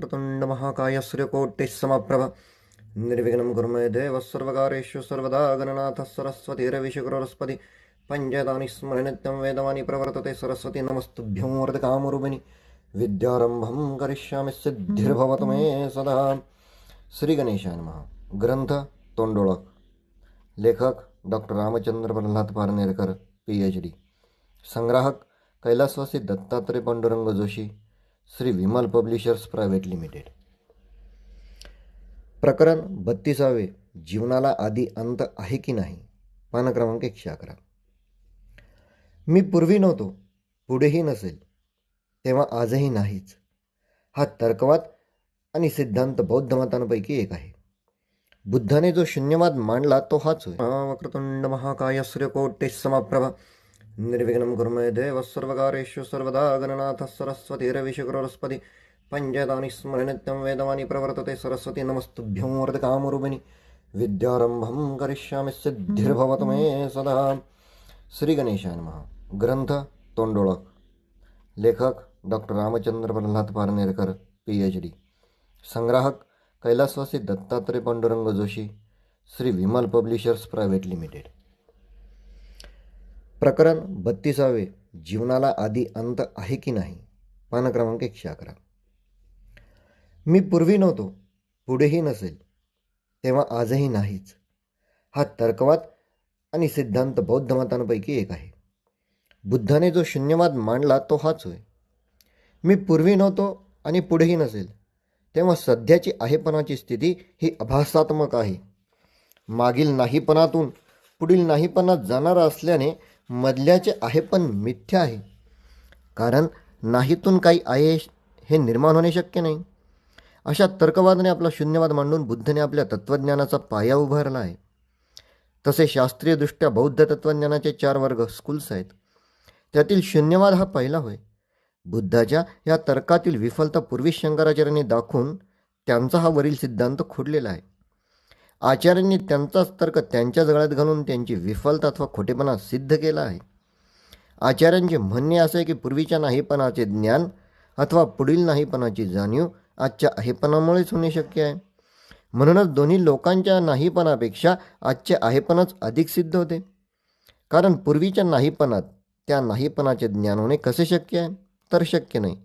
वक्रतुण्ड महाकाय समप्रभ निर्विघ्नं कुर्मे देवः सर्वकारेषु सर्वदा गणनाथः सरस्वतीरविशुकुरस्पति पञ्चदानि स्मरणित्यं वेदवानि प्रवर्तते सरस्वती नमस्तुभ्यं वरदकामरूपिणि विद्यारम्भं करिष्यामि सिद्धिर्भवतु मे सदा। श्रीगणेशाय नमः। ग्रंथ तोंडोळख लेखक doctor Ramchandra Pralhad Parnerkar P H D संग्राहक कैलासवासी Dattatray Pandurang Joshi. Shri Vimal publishers private limited. प्रकरण बत्तीसावे. जीवनाला आधी अंत आहे की नाही? पान क्रमांक एकशे अकरा. मी पूर्वी नव्हतो. पुढेही नसेल. तेव्हा आजही नाहीच. हा तर्कवाद आणि सिद्धांत बौद्ध मतांपैकी एक आहे. बुद्धाने जो शून्यवाद मांडला तो हाच होय. वक्रतुंड महाकाय सूर्यकोटे समाप्रभा. निर्विघ्नं कुर्मे देवस्सर्वकारेषु सर्वदा गणनाथः सरस्वतीरविशुकुरस्पति पञ्चदानि स्मरणित्यं वेदवाणी प्रवर्तते सरस्वती नमस्तुभ्यं वरदकामरूपिणि विद्यारम्भं करिष्यामि सिद्धिर्भवतु मे सदा। श्रीगणेशाय नमः। ग्रंथ तोंडोळख लेखक doctor Ramchandra Pralhad Parnerkar P H D संग्राहक कैलासवासी Dattatray Pandurang Joshi Shri Vimal publishers private limited. प्रकरण बत्तीसावे. जीवनाला आधी अंत आहे की नाही? पान क्रमांक एकशे अकरा. मी पूर्वी नव्हतो. पुढेही नसेल. तेव्हा आजही नाहीच. हा तर्कवाद आणि सिद्धांत बौद्ध मतांपैकी एक आहे. बुद्धाने जो शून्यवाद मांडला तो हाच होय. मी पूर्वी नव्हतो आणि पुढेही नसेल. तेव्हा सध्याची आहेपणाची स्थिती ही अभासात्मक आहे. मागील नाहीपणातून पुढील नाहीपणात जाणारा असल्याने मधल्याचे आहेपण मिथ्य आहे. कारण नाहीतून काही आहे हे निर्माण होणे शक्य नाही. अशा तर्कवादाने आपला शून्यवाद मांडून बुद्धने आपल्या तत्त्वज्ञानाचा पाया उभारला आहे. तसे शास्त्रीयदृष्ट्या बौद्ध तत्त्वज्ञानाचे चार वर्ग स्कूल्स आहेत. त्यातील शून्यवाद हा पहिला होय. बुद्धाच्या या तर्कातील विफलता पूर्वी शंकराचार्यांनी दाखवून त्यांचा हा वरील सिद्धांत खोडलेला आहे. आचार्यांनी त्यांचाच तर्क त्यांच्या गळ्यात घालून त्यांची विफलता अथवा खोटेपणा सिद्ध केला आहे. आचार्यांचे म्हणणे असे आहे की पूर्वीच्या नाहीपणाचे ज्ञान अथवा पुढील नाहीपणाची जाणीव आजच्या आहेपणामुळेच होणे शक्य आहे. म्हणूनच दोन्ही लोकांच्या नाहीपणापेक्षा आजचे आहेपणच अधिक सिद्ध होते. कारण पूर्वीच्या नाहीपणात त्या नाहीपणाचे ज्ञान होणे कसे शक्य आहे? तर शक्य नाही.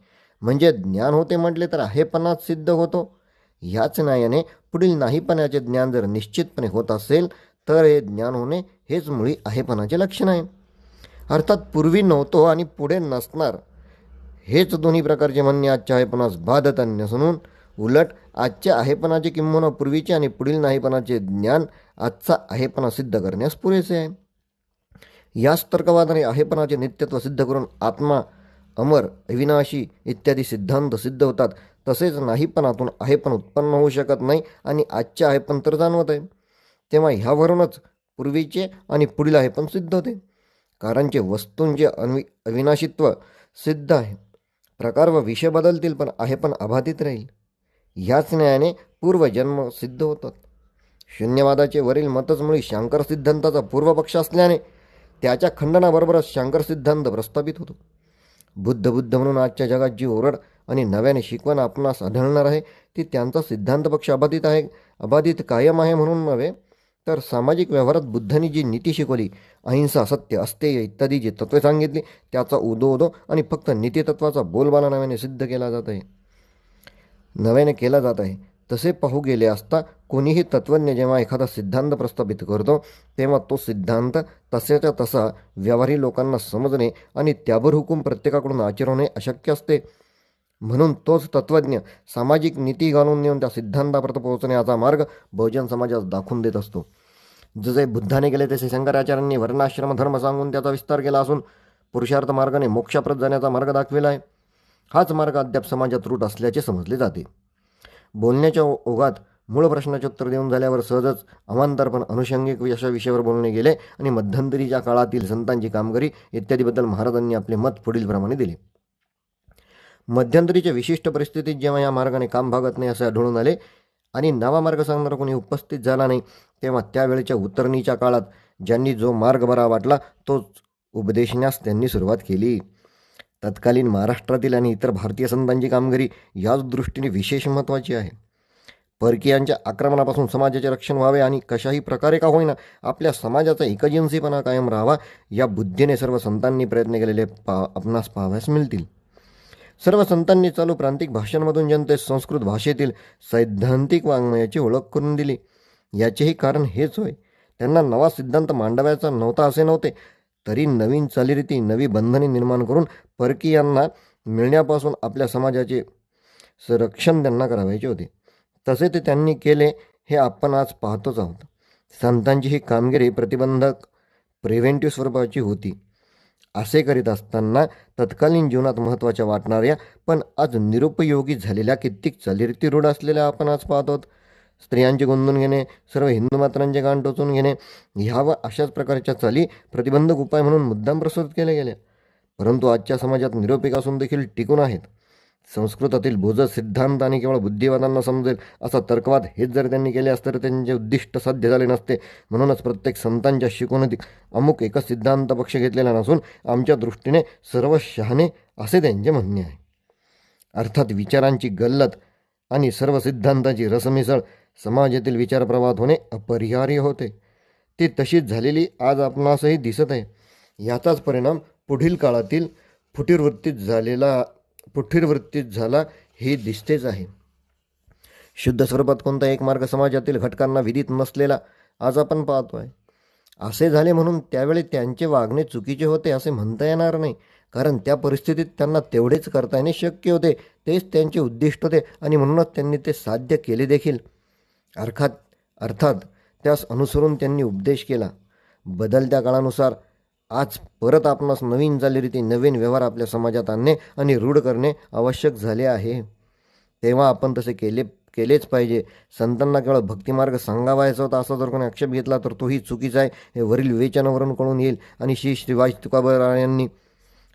म्हणजे ज्ञान होते म्हटले तर आहेपणाच सिद्ध होतो. ह्याच न्यायाने पुढील नाहीपणाचे ज्ञान जर निश्चितपणे होत असेल तर हे ज्ञान होणे हेच मुळी आहेपणाचे लक्षण आहे. अर्थात पूर्वी नव्हतो आणि पुढे नसणार. हेच दोन्ही प्रकारचे म्हणणे आजच्या आहेपणास बाधतान्य नसून उलट आजच्या आहेपणाचे किंबहुना पूर्वीचे आणि पुढील नाहीपणाचे ज्ञान आजचा आहेपणा सिद्ध करण्यास पुरेसे आहे. याच तर्कवादाने आहेपणाचे नित्यत्व सिद्ध करून आत्मा अमर अविनाशी इत्यादी सिद्धांत सिद्ध होतात. तसेच नाहीपणातून आहेपण उत्पन्न होऊ शकत नाही आणि आजचे आहेपण तर जाणवत आहे. तेव्हा ह्यावरूनच पूर्वीचे आणि पुढील आहेपण सिद्ध होते. कारणचे वस्तूंचे अन्वि अविनाशित्व सिद्ध आहे. प्रकार व विषय बदलतील पण आहेपण अबाधित राहील. ह्याच न्यायाने पूर्वजन्म सिद्ध होतात शून्यवादाचे वरील मतच मुळी शांकर सिद्धांताचा पूर्वपक्ष असल्याने त्याच्या खंडनाबरोबरच शांकर सिद्धांत प्रस्थापित होतो. बुद्ध बुद्ध म्हणून आजच्या जगात जी ओरड आणि नव्याने शिकवण आपणास आढळणार आहे ती त्यांचा सिद्धांत पक्ष अबाधित आहे अबाधित कायम आहे म्हणून नव्हे तर सामाजिक व्यवहारात बुद्धांनी जी नीती शिकवली अहिंसा सत्य अस्तेय इत्यादी जी तत्वे सांगितली त्याचा उदो उदो आणि फक्त नीतीतत्वाचा बोलबाला नव्याने सिद्ध केला जात आहे. नव्याने केला जात आहे. तसे पाहू गेले असता कोणीही तत्त्वज्ञ जेव्हा एखादा सिद्धांत प्रस्थापित करतो तेव्हा तो सिद्धांत तसाच्या तसा व्यवहारी लोकांना समजणे आणि त्यावर हुकूम प्रत्येकाकडून आचरवणे अशक्य असते. म्हणून तोच तत्त्वज्ञ सामाजिक नीती घालून नेऊन त्या सिद्धांतापर्यंत पोहोचण्याचा मार्ग बहुजन समाजास दाखवून देत असतो. जसे बुद्धाने केले तसे शंकराचार्यांनी वर्णाश्रम धर्म सांगून त्याचा विस्तार केला असून पुरुषार्थ मार्गाने मोक्षाप्रत जाण्याचा मार्ग दाखविला आहे. हाच मार्ग अद्याप समाजात रूट असल्याचे समजले जाते. बोलण्याच्या ओघात मूळ प्रश्नाचे उत्तर देऊन झाल्यावर सहजच अवांतरपण अनुषंगिक अशा विषयावर बोलणे गेले आणि मध्यंतरीच्या काळातील संतांची कामगिरी इत्यादीबद्दल महाराजांनी आपले मत पुढीलप्रमाणे दिले. मध्यंतरीच्या विशिष्ट परिस्थितीत जेव्हा या मार्गाने काम भागत नाही असे आढळून आले आणि नवा मार्ग सांगणारा कोणी उपस्थित झाला नाही तेव्हा त्यावेळेच्या उतरणीच्या काळात ज्यांनी जो मार्ग बरा वाटला तोच उपदेशण्यास त्यांनी सुरुवात केली. तत्कालीन महाराष्ट्रातील आणि इतर भारतीय संतांची कामगिरी याच दृष्टीने विशेष महत्त्वाची आहे. परकीयांच्या आक्रमणापासून समाजाचे रक्षण व्हावे आणि कशाही प्रकारे का होईना आपल्या समाजाचा एकजिन्सीपणा कायम राहावा या बुद्धीने सर्व संतांनी प्रयत्न केलेले पा आपणास पाहाव्यास मिळतील. सर्व संतांनी चालू प्रांतिक भाषांमधून जनतेस संस्कृत भाषेतील सैद्धांतिक वाङ्मयाची ओळख करून दिली. याचेही कारण हेच होय. त्यांना नवा सिद्धांत मांडवायचा नव्हता असे नव्हते तरी नवीन चालीरीती नवी बंधने निर्माण करून परकीयांना मिळण्यापासून आपल्या समाजाचे संरक्षण त्यांना करावायचे होते. तसे ते त्यांनी केले हे आपण आज पाहतोच आहोत. संतांची ही कामगिरी प्रतिबंधक प्रिव्हेंटिव्ह स्वरूपाची होती. असे करीत असताना तत्कालीन जीवनात महत्त्वाच्या वाटणाऱ्या पण आज निरुपयोगी झालेल्या कित्येक चालीरीती रूढ असलेल्या आपण आज पाहतो स्त्रियांचे गोंधून घेणे सर्व हिंदू मात्रांचे कान टोचून घेणे ह्या व अशाच प्रकारच्या चाली प्रतिबंधक उपाय म्हणून मुद्दाम प्रस्तुत केल्या गेल्या. परंतु आजच्या समाजात निरोपिक असून देखील टिकून आहेत. संस्कृतातील भोज सिद्धांत आणि केवळ बुद्धिवादांना समजेल असा तर्कवाद हेच जर त्यांनी केले असते तर त्यांचे उद्दिष्ट साध्य झाले नसते. म्हणूनच प्रत्येक संतांच्या शिकवणीत अमुक एकच सिद्धांत पक्ष घेतलेला नसून आमच्या दृष्टीने सर्व शहाणे असे त्यांचे म्हणणे आहे. अर्थात विचारांची गल्लत आणि सर्व सिद्धांताची रसमिसळ समाजातील विचारप्रवाहात होणे अपरिहार्य होते. ती तशीच झालेली आज आपणासही दिसत आहे. याचाच परिणाम पुढील काळातील फुटीरवृत्तीत झालेला फुटीरवृत्तीत झाला हे दिसतेच आहे. शुद्ध स्वरूपात कोणता एक मार्ग समाजातील घटकांना विदित नसलेला आज आपण पाहतो आहे असे झाले म्हणून त्यावेळी त्यांचे वागणे चुकीचे होते असे म्हणता येणार नाही. कारण त्या परिस्थितीत त्यांना तेवढेच करता येणे शक्य होते. तेच त्यांचे उद्दिष्ट होते आणि म्हणूनच त्यांनी ते साध्य केले देखील. अर्थात अर्थात त्यास अनुसरून त्यांनी उपदेश केला. बदलत्या काळानुसार आज परत आपणास नवीन चालीरीती नवीन व्यवहार आपल्या समाजात आणणे आणि रूढ करणे आवश्यक झाले आहे. तेव्हा आपण तसे केले केलेच पाहिजे. संतांना केवळ भक्तिमार्ग सांगावायचा होता असा जर कोणी आक्षेप घेतला तर तोही चुकीचा आहे हे वरील विवेचनावरून कळून येईल. आणि श्री शिवाजी तुकोबारायांनी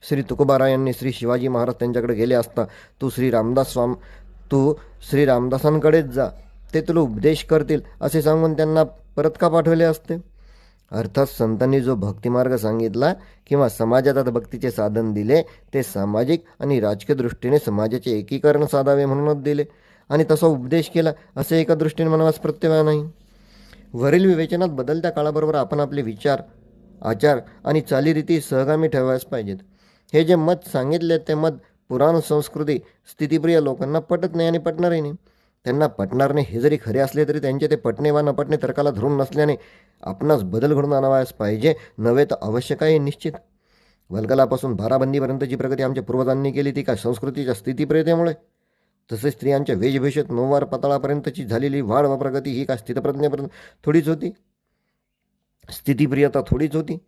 श्री तुकोबारायांनी श्री शिवाजी महाराज त्यांच्याकडे गेले असता तू श्री रामदास स्वाम तू श्री रामदासांकडेच जा. ते तुला उपदेश करतील असे सांगून त्यांना परत का पाठवले असते? अर्थात संतांनी जो भक्तिमार्ग सांगितला किंवा समाजात आता भक्तीचे साधन दिले ते सामाजिक आणि राजकीय दृष्टीने समाजाचे एकीकरण साधावे म्हणूनच दिले. आणि तसा उपदेश केला असे एका दृष्टीने म्हणावास प्रत्यय नाही. वरील विवेचनात बदलत्या काळाबरोबर आपण आपले विचार आचार आणि चालीरीती सहगामी ठेवायच पाहिजेत. हे जे मत सांगितले ते मत पुराण संस्कृती स्थितिप्रिय लोकांना पटत नाही आणि पटणारही नाही. त्यांना पटणार नाही. हे जरी खरे असले तरी त्यांचे ते पटणे वा न पटणे तर्काला धरून नसल्याने आपणास बदल घडून आणावायस पाहिजे नव्हे तर आवश्यक आहे निश्चित. वल्गलापासून बाराबंदीपर्यंतची प्रगती आमच्या पूर्वजांनी केली ती का संस्कृतीच्या स्थितीप्रियतेमुळे तसेच स्त्रियांच्या वेशभूषेत नऊवार पातळापर्यंतची झालेली वाढ व प्रगती ही का स्थितप्रज्ञेपर्यंत थोडीच होती? स्थितीप्रियता थोडीच होती?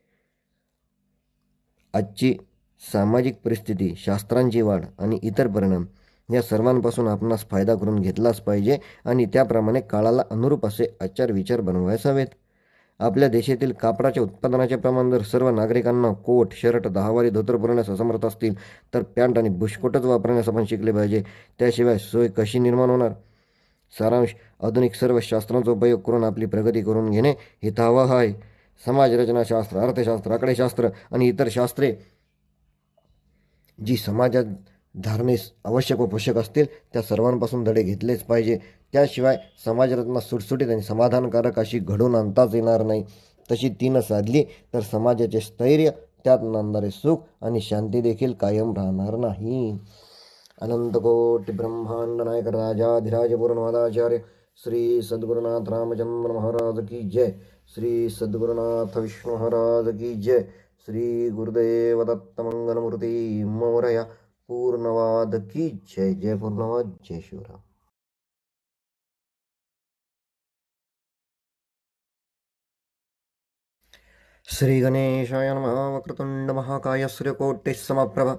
आजची सामाजिक परिस्थिती शास्त्रांची वाढ आणि इतर परिणाम या सर्वांपासून आपणास फायदा करून घेतलाच पाहिजे आणि त्याप्रमाणे काळाला अनुरूप असे आचार विचार बनवायला हवेत आपल्या देशातील कापडाच्या उत्पादनाचे प्रमाण जर सर्व नागरिकांना कोट शर्ट दहावारी धोतर पुरवण्यास असमर्थ असतील तर पॅन्ट आणि बुशकोटच वापरण्यास आपण शिकले पाहिजे. त्याशिवाय सोय कशी निर्माण होणार? सारांश आधुनिक सर्व शास्त्रांचा उपयोग करून आपली प्रगती करून घेणे हितावह आहे. समाजरचनाशास्त्र अर्थशास्त्र आकडेशास्त्र आणि इतर शास्त्रे जी समाजात धारणेस आवश्यक व पोषक असतील त्या सर्वांपासून धडे घेतलेच पाहिजे. त्याशिवाय समाजरत्न सुटसुटीत आणि समाधानकारक अशी घडून आणताच येणार नाही. तशी तीन साधली तर समाजाचे स्थैर्य त्यात नांदणारे सुख आणि शांती देखील कायम राहणार नाही. अनंतकोटी ब्रह्मांड नायक राजाधिराज पूर्णवादाचार्य श्री सद्गुरुनाथ रामचंद्र महाराज की जय. श्री सद्गुरुनाथ विष्णू महाराज की जय. श्री गुरुदेव दत्त मंगलमूर्ती मोरया पूर्णवाद की जय जय पूर्णवाद जय शिवराम। श्री गणेशाय नमः वक्रतुंड महाकाय सूर्यकोटि समप्रभ।